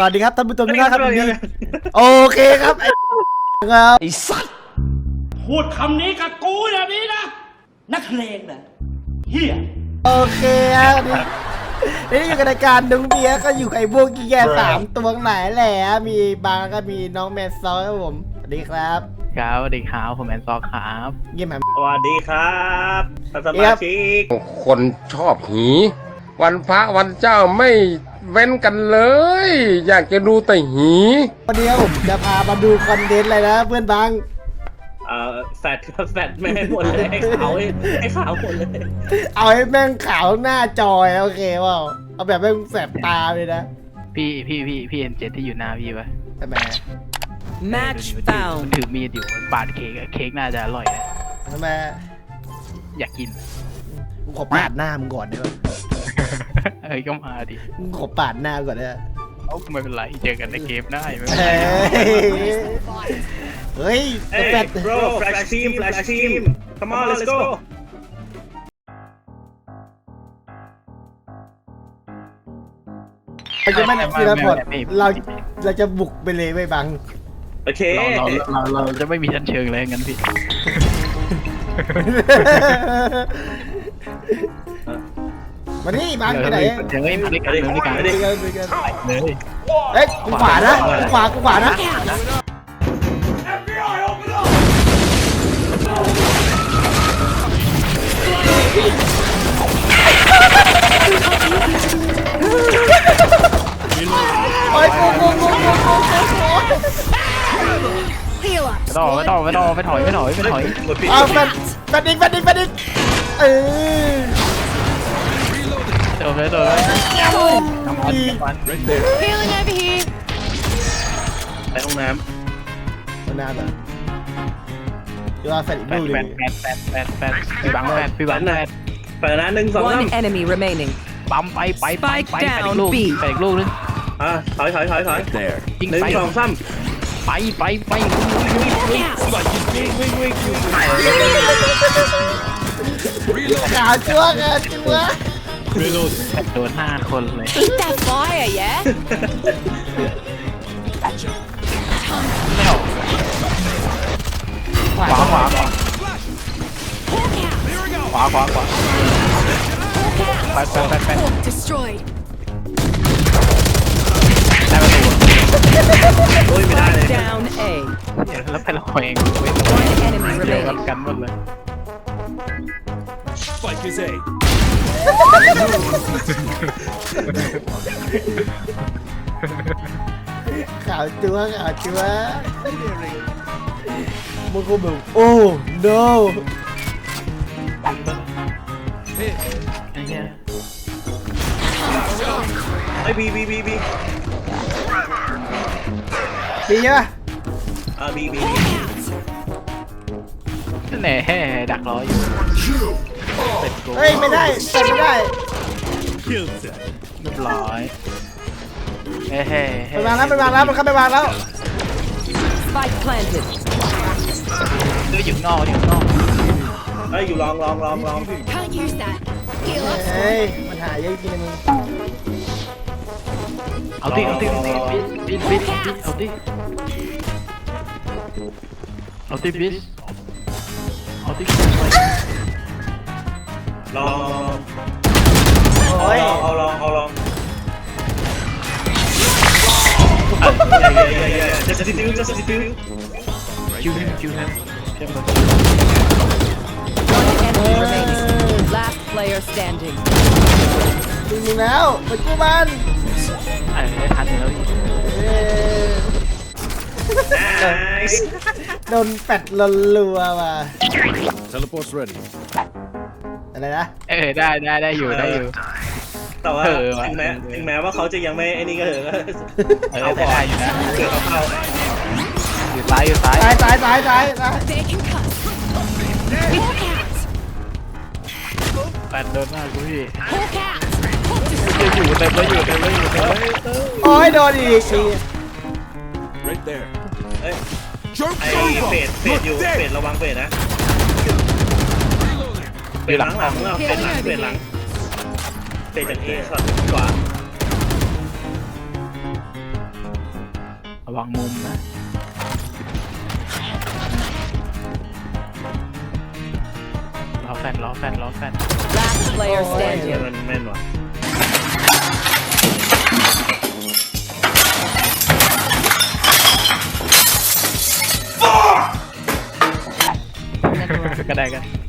สวัสดีครับท่านผู้ชมทุกท่านครับวันนี้โอเคครับไอ้ครับไอ้สัตว์พูดคำนี้กับกูอย่างนี้นะ นักเลงนะเฮียโอเคครับนี่อยู่กับรายการดุงเบียร์ก็อยู่กับไอ้พวกกี้แก่สามตัวไหนแหละมีบางก็มีน้องแมนซอลครับผมสวัสดีครับครับสวัสดีครับผมแอนซอกครับเยี่ยมแหมสวัสดีครับท่านสครัมาบชิกคนชอบหี วันพระวันเจ้าไม่ เว้นกันเลย อยากจะดูแต่หีวันนี้ผมจะพามาดูคอนเทนต์อะไรนะเพื่อนบางเอ่อแฟดครับแฟดไม่ให้หมดเลยให้ขาวให้ให้ขาวหมดเลย เอาให้แม่งขาวหน้าจอยโอเคเปล่าเอาแบบแม่งแสบตาเลยนะพี่พี่พี่พี่เอ็นเจ็ดที่อยู่หน้าพี่ปะทำไม Match มัน found. ถือมีดอยู่มันปาดเค้กอะเค้กน่าจะอร่อยนะทำไมอยากกิน กูขอปาดหน้ามึงก่อนได้ไหม เอ้ยก็มาดิกูขอปาดหน้าก่อนได้ไหมเอ้าไม่เป็นไรเจอกันในเกมได้ไม่เป็นเฮ้ไรยเฮ้ยเฮ้ย แฟด bro flash team flash team come on let's go เราจะไม่ได้ทีละพอร์ตเราเราจะบุกไปเลยไม่บัง โอเค เราเราเราเราจะไม่มีชั้นเชิงเลยงั้นพี่ มานี่บังไปไหนเดี๋ยวเฮ้ยมาด้วยกันเลยด้วยกันมาเลดิยเดินไปกันเลยเอ้ยกูขวานะกูขวากูขวานะโอ้ยกูกูกูกูกูกูไม่ต้องไม่ต้องไม่ต้องไม่ถอยไม่ถอยไม่ถอยกดผิดเอาแฟนแฟนดิกแฟนดิกแฟนดิกเออ เดี๋ยวไปเลยทำวันทำวัน Healing over here. ไปห้องน้มันนานเหรอเดี๋ยวเอาแฟนอีกแปลูดกหแปนึดงแปดแปดแปดแปดพี่บังแปดพี่บังแปดำไปนะหนึ่งสองสาม One enemy remaining. ปั๊มไปไปไปไป Spike ไปอีก down ลูก B ไปอีกลูกนึงอะถอยถอยถอยถอยยิงหนึ่งไปสองสามไปไปไปขาจั่วขาจั่ว โดนห้าคนเลย Eat that fire, yeah? ไม่ออกขวาขวาขวาขวาขวาขวาไปไปไปไป Destroyed. ได้ประตูโอ้ยไม่ได้เลย Down A. แล้วไปเราเอง One enemy เดียวกัน remaining. กันหมดเลยขาจั่ วขาจั่วมึงคงแบบโอ้ no ไอ้เหี้ยไอ้บีบีบีบีดีใช่ปะอ่าบีบีแหน่ดักรออยู่เสร็จกูเฮ้ยไม่ได้ใส่ไม่ได้เรียบร้อยเฮ้เฮ้เฮ้ไปวางแล้วไปวางแล้วมันเข้าไปวางแล้ว Spike planted. เดี๋ยวอยู่นอกอยู่นอกเอ้ยอยู่ลองลองลองลอง Can't use that. เฮ้ยมันหายเยอะจริงๆมึงเอาดิเอาดิเอาดิบินบินบินเอาดิเอาดิบินเอาดิ ลองโอ้ยเอาลองเอาลองเย้เย้เย้ just defuse just defuse คิวแฮมคิวแฮมเข้มเลย One enemy remaining. Last player standing. จริงๆแล้วไปกู้มันไอ้ทันอยู่แล้วเอ้ย nice โดนแปดรัวๆว่ะ Teleport's ready. อะไรนะ เออได้ได้ได้อยู่ได้อยู่ แต่ว่าเออว่ะ ถึงแม้ถึงแม้ว่าเขาจะยังไม่ไอ้นี่ก็เถอะเออได้ได้อยู่นะเผื่อเขาเข้าอยู่ซ้ายอยู่ซ้ายตายตายตายตายตาย They can cut. Hawk out. แปดโดนหน้ากูพี่ Hawk out. อยู่อยู่เต็มเลยอยู่เต็มเลยอยู่เต็มเลยโอ้ยโดนอีกที Right there. เอ้ย Joke ไอ้เฟดเฟดอยู่เฟดระวังเฟดนะ เฟดหลังหลังเฟดหลังเฟดหลังเฟดจากเอช็อตขวาระวังมุมนะล้อแฟนล้อแฟนล้อแฟน Last player เฮีย standing. มันแม่นว่ะก็ได้กัน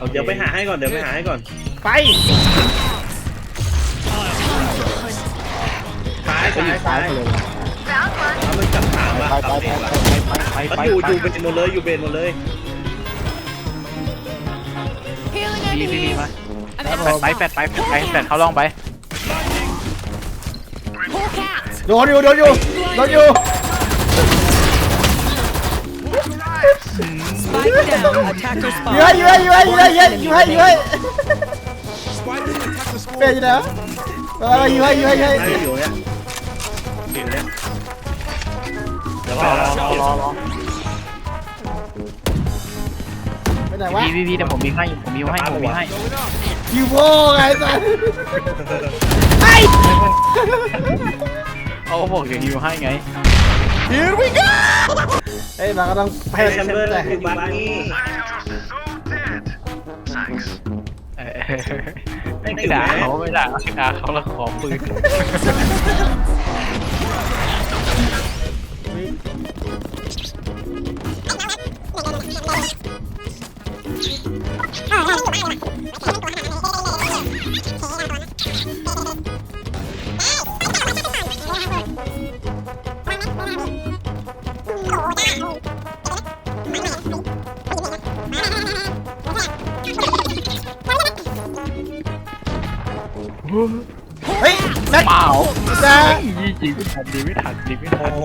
โอคเดี๋ยวไปหาให้ก่อนเดี๋ยวไปหาให้ก่อนไปซ้ายซ้ายซ้ายแล้วมันจับถามว่าไปขับไปเองไปว่ะไปไปมันไปอยู่ไปอยู่เบนหมดเลยอยู่เบนหมดเลย Healing ดีดี enemies. มา I'm แฟดไปแฟดไปแฟดไปแฟดเขาลองไป Hawk out. โดนอยู่โดนอยู่โดนอยู่ Spike down. Attacker อยู่ให้ spawn. อยู่ให้อยู่ให้อยู่ให้อยู่ให้อยู่ให้เป็นอยู่นะเอออยู่ให้อยู่ให้อยู่ให้ไม่อยู่เนี่ยอยู่เนี่ยเดี๋ยวรอรอรอรอรอไปไหนวะดีดีดีเดี๋ยวผมมีให้ผมมีให้ผมมีให้ยูโบไงสัสไอเขาบอกอย่างยูให้ไง Here we go เฮ้ยเราก็ต้องไปให้แชแชมมเบเบออร์ร์เลยคือบัตนี่เออไม่ด่าเขาไม่ด่าไม่ด่าเขาแล้วขอปืน ไม่ทันดีไม่ทันดีไม่ทัโอ้นโห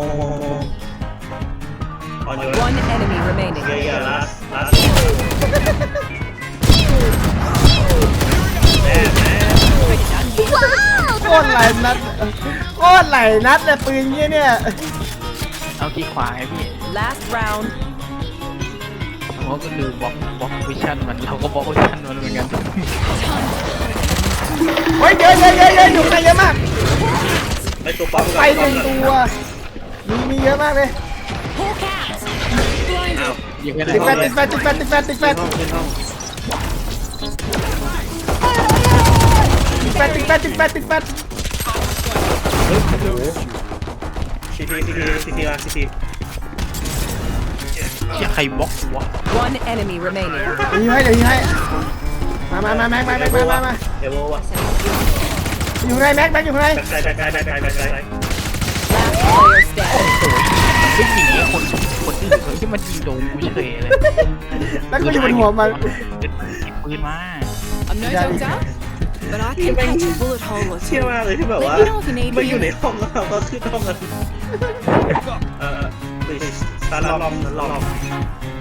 ออนยู One enemy remaining. เยียร์ลัสลัสแม่แม่โคตรไหลนัดโคตรไหลนัดเลยปืนเงี้ยเนี่ยเอาที่ขวาให้พี่ Last round. ผมก็คือบล็อกบล็อกวิชั่นมันเราก็บล็อกวิชั่นมันเหมือนกันเฮ้ยเยอะเยอะเยอะเยอะอยู่ข้างในเยอะมาก ไอตัวปั๊มไปหนึ่งตัวมีมีเยอะมากเลย Hawk out. อ้าวยิงไม่ได้ติดแฟนติดแฟนติดแฟนติดแฟนติดแฟขึ้นนห้องขึ้นห้องติดแฟนติดแฟนติดแฟนติดแฟนซีทีซีทีซีทีมาซีทีเชี่ยใครบล็อกวะ One enemy remaining. เดี๋ยวยิงให้เดี๋ยวยิงให้มามามาแม็กมาแม็กมามามาเอโววะ อยู่ข้างในแม็กแม็กอยู่ข้างในแบ็คไซด์แบ็คไซด์แบ็คไซด์แบ็คไซด์ Last player standing. ไม่ยิงไอ้คนคนอื่นเขาที่มันยิงโดนกูเฉยเลยแม็กก็อยู่บนหัวมันปืนมา I'm no Yeah. doctor, but I can patch a bullet hole or เชื่อ two. มากเลยที่แบบว่า Let me know if you need ไม่อยู่ในห้องแล้วเราก็ขึ้นห้องกันเออตาลอมลอม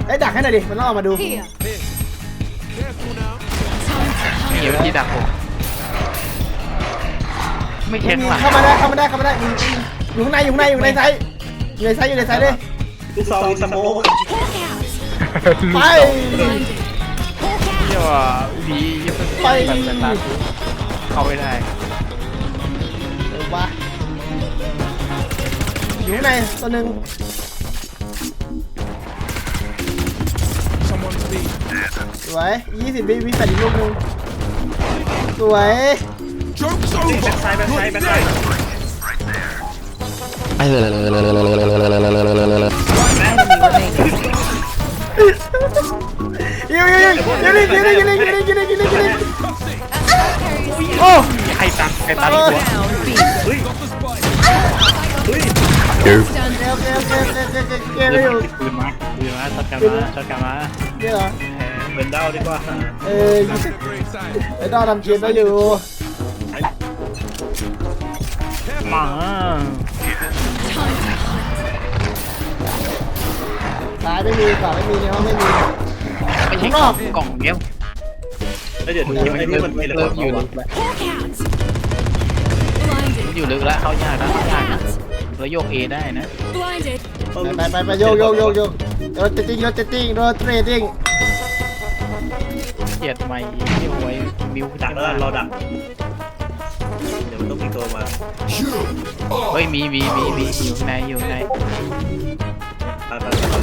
ไอ้ยดักให้หน่อยดิ มันต้องออกมาดู Here. เดี๋ยวที่ดักผม ไม่เช็คหลังเข้ามาได้เข้ามาได้เข้ามาได้มีมีอยู่ข้างในอยู่ข้างในอยู่ในไซส์อยู่ในไซส์อยู่ในไซส์เลยลูกซองมีสโมก Hawk out. ไป Blinded. Hawk เชี่ย out. ว่าดียังเป็นไป แบบแบบนั้นเข้าไม่ได้เดี๋ยววะอยู่ข้างในตัวหนึ่ง Someone's B. สวยยี่สิบวิวิสัยอีกลูกหนึ่งสวย Joke's แบ็ค over. ไซด์แบ็คไซด์แบ็คไซด์ One enemy remaining. ยิงยิงยิงยิงยิงยิงยิงยิงยิงยิงยิงยิงยิงโอ้ใครตันใครตัน Spike หัว down B. เฮ้ยเฮ้ยโอเคโอเคโอเคโอเคโอเคโอเคเกมไม่อยู่ปืนมาปืนมาช็อตกันมาช็อตกันมาเดี๋ยวเหรอเหมือนเดาดีกว่าเออ Great time. ไอ้ดอทำเกมได้อยู่ มาซ้ายไม่มีขวาไม่มีในห้องไม่มีไม่ใช่รอบกล่องเดียวแล้วเดี๋ยวดูไอ้นี่มันมีระเริ่เบิมดอยู่วะลึกแล้ว Hawk out. Blinded. อยู่ลึกแล้วเข้ายากนะเข้ายากนะแล้วโยกเอได้นะ Blinded. ไปไปไปโยกโยกโยกโยกโรเตติ้งโรเตติ้งโรเตติ้งเกลียดไม่ที่ไว้มิวดักแล้วเราดักเดี๋ยว มันต้องมีตัวมาเฮ้ยมีมีมีมีอยู่ข้างในอยู่ข้างในไปไปไป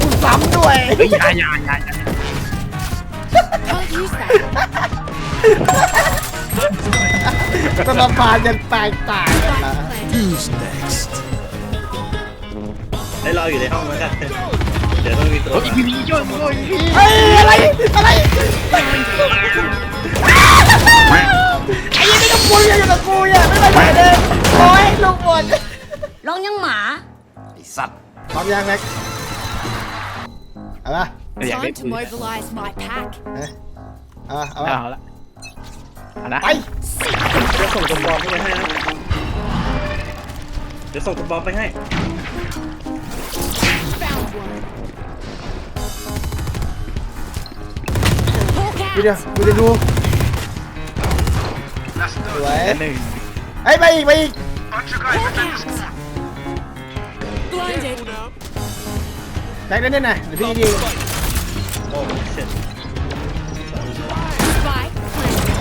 กูซ้ำด้วยเฮ้ยอยาอยาอยาอยา Can't use that. สมพานยังแตกต่างกันนะ Who's next? ได้รออยู่ในห้องแล้วกัน เดี๋ยวต้องมีตัวเฮ้ยมาพี่พี่ช่วยผมด้วยพี่เฮ้ยอะไรอะไรไอ้ยี่นี่ก็ปุยอยู่กับกูอะไม่ไปไหนเลยโอ้ยลูกบอล Long young ma. พร้อมยังแม็กเอาปะอยากได้ปื to นเอาปะเอาปะเอาละเอาละไปเดี๋ยวส่งตัวบอมไปให้นะเดี๋ยวส่งตัวบอมไปให้ Found one. Hawk กูเดี๋ยว out. กูจะดูสวยหนึ่งไอ้ยไปอีกไปอีก Hawk out. Blinded. แม็กได้เนี่ยนะเดี๋ยวพี่ดีโอ้เช็ด Spike planted.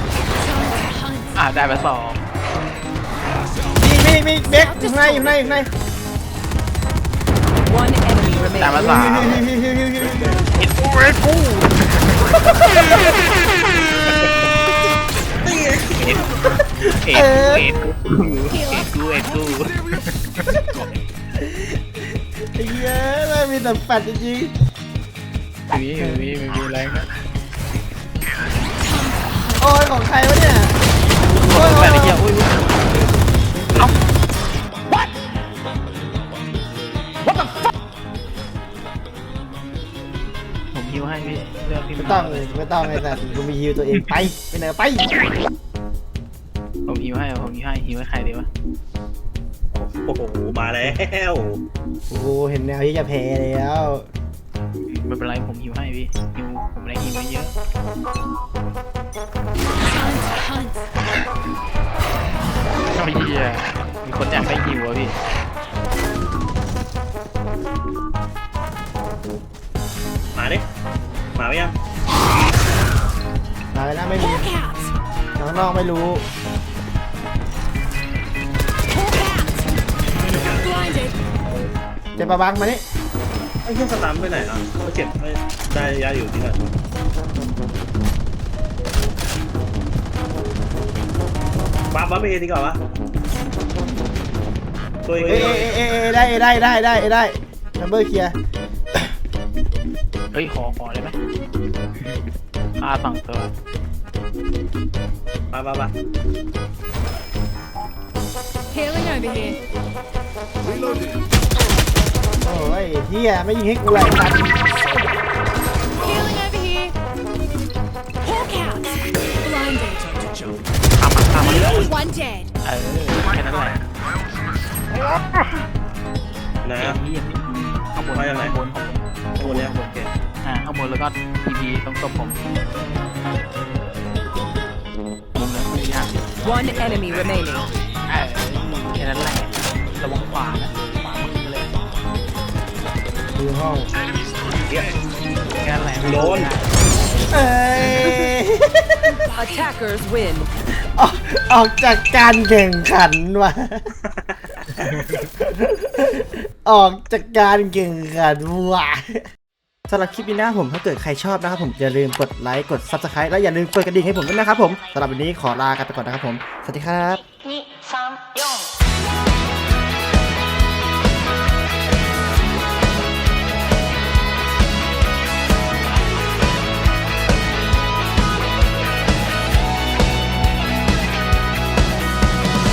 Time to hunt. อ่าได้มาสองมีมีมีเบคอยู่ข้างในอยู่ข้างในอยู่ข้างใน One enemy ได้ remaining. มาสามฮิวฮิวฮิวฮิวฮิวฮิวเอ็ดกูเอ็ดกูเอ็ดกูเอ็ดกูเอ็ดกูเอ็ดกูไอ้เหี้ยแม่งมีแต่แฟดจริงมีมีมีมีอะไรนะๆโอ้ยของใครวะเนี่ยโอ้ยแบโอ้บยนี้อุ้ยเอ้าผมฮิ ให้พี่เลือกพี่ไม่ต้องเลยไม่ต้องไอ้สัตว์กูมีฮิวตัวเองไปไปไหนก็ไปผมฮิวให้ผมฮิวให้ฮิวให้ใครดีวะโอ้โหมาแล้วโอ้โหเห็นแนวที่จะแพ้แล้วไม่เป็นไรผมฮิวให้พี่ฮิวผมได้ฮิวไว้เยอะ Time to hunt. เอ้าเฮียมีคนอยากได้ฮิวอะพี่ มาดิมาไหมยังมาแล้วนะไม่มี Hawk out. ข้างนอกไม่รู้ Hawk out. Blinded. เจะประบังมานี่ไอ้เครื่องสตาร์ทไปไหนอะเขาเจ็บไม่ได้ยาอยู่ที่ไหนปั๊บปั๊บไปเองดีกว่าวะตัวเองเอ้ยเอ้ยเอ้ยเอ้ยได้ได้ได้ได้ได้นัมเบอร์เคลียร์ เฮ้ยขอขอได้ไหมอาสองตัวปั๊บปั๊บปั๊บ Healing over here. Reloaded. โอ้ยเฮียไม่ยิงให้กูเลยสัตว์ Healing over here. Hawk out. Blinded. ทำมันทำมัน One dead. เออแค่นั้นแหละนะไอ้เหี้ยข้างบนมาจากไหน ข้างบนข้างบนโอ้เนี่ยโอเคอ่า ข้างบนแล้วก็ทีพีต้องตบผมมุมนั้นไม่ยากอยู่ One enemy remaining. เออแค่นั้นแหละระวังขวานะขวามือเลยดูห้องเหี้ยแค่นั้นแหละโดน เอ้ย Attackers win. ออกออกจากการแข่งขันว่ะ ออกจากการแข่งขันว่ะ สำหรับคลิปนี้นะครับผมถ้าเกิดใครชอบนะครับผมอย่าลืมกดไลค์กด Subscribe และอย่าลืมกดกระดิ่งให้ผมด้วยนะครับผมสำหรับวันนี้ขอลากันไปก่อนนะครับผมสวัสดีครับ